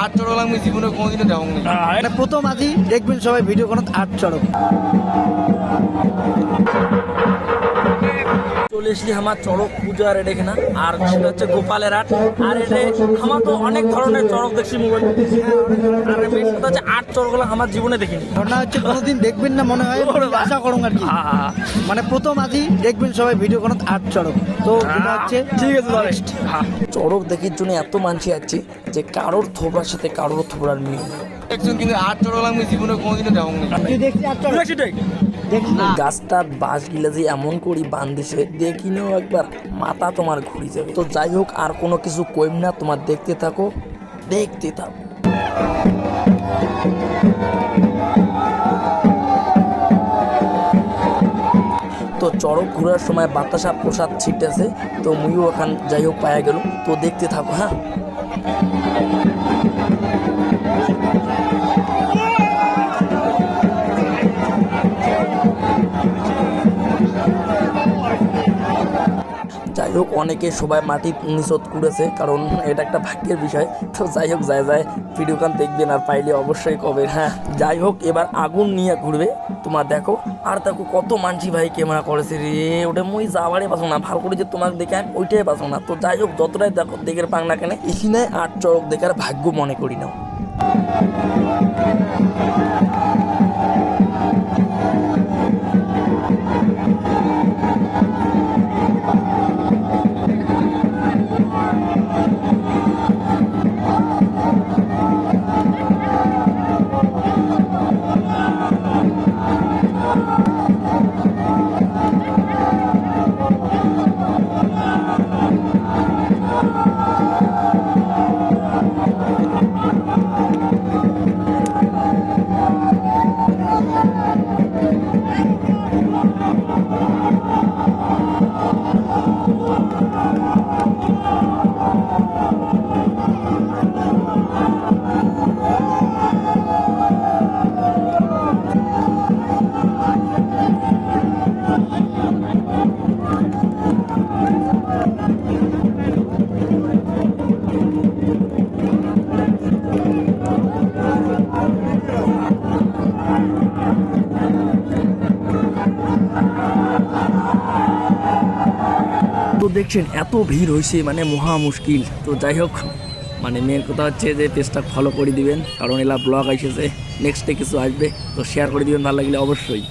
আট চড়ক আমি জীবনে কোনোদিনও দেওয়া নেই মানে প্রথম আজই দেখবেন সবাই ভিডিও কোনো আট চড়ক এসলি আমার চড়ক পুজো আর এটা এখানে আর সেটা হচ্ছে গোপালের হাট। আর এটা আমার তো অনেক ধরনের চড়ক দেখছি মোবাইল। আর মেন কথা হচ্ছে আট চড়কগুলো আমার জীবনে দেখিনি। ঘটনা হচ্ছে কোনোদিন দেখবেন না মনে হয় আশা করুন আর কি। মানে প্রথম আজই দেখবেন সবাই ভিডিও কোনো আট চড়ক। তো এটা হচ্ছে ঠিক আছে তাহলে। চড়ক দেখির জন্য এত মানছি আছে যে কারোর থোবরার সাথে কারোর থোবরার মিল একজন কিন্তু আট চড়ক আমি জীবনে কোনোদিনও নেই তুই দেখছিস আট চড়ক। গাছটার বাঁশ গিলা যে এমন করি বান্ধিছে দেখিনেও একবার মাথা তোমার ঘুরি যাবে। তো যাই হোক আর কোনো কিছু কইম না তোমার দেখতে থাকো দেখতে থাকো। তো চড়ক ঘোরার সময় বাতাসা প্রসাদ ছিটেছে তো মুইও ওখান যাই হোক পায়া গেল তো দেখতে থাকো হ্যাঁ? যাই হোক, অনেকে সবাই মাটি নিষোধ করেছে, কারণ এটা একটা ভাগ্যের বিষয়। তো যাই হোক যায় যায় ভিডিওখান দেখবেন আর পাইলে অবশ্যই কবে। হ্যাঁ যাই হোক, এবার আগুন নিয়ে ঘুরবে। তোমার দেখো, আর দেখো কত মানছি ভাই ক্যামেরা করেছে রে, ওটা মুই যাওয়ারে পাসো না। ভালো করে যে তোমাকে দেখে আমি ওইটাই পাসো না। তো যাই হোক, যতটাই দেখো দেখের পাং না কেন, এখানে আট চড়ক দেখার ভাগ্য মনে করি নাও। দেখছেন, এত ভিড় হয়েছে মানে মহা মুশকিল। তো যাই হোক মানে মেন কথা হচ্ছে যে পেজটা ফলো করে দিবেন, কারণ এলা ব্লগ এসেছে নেক্সটে কিছু আসবে, তো শেয়ার করে দিবেন, ভালো লাগলে অবশ্যই।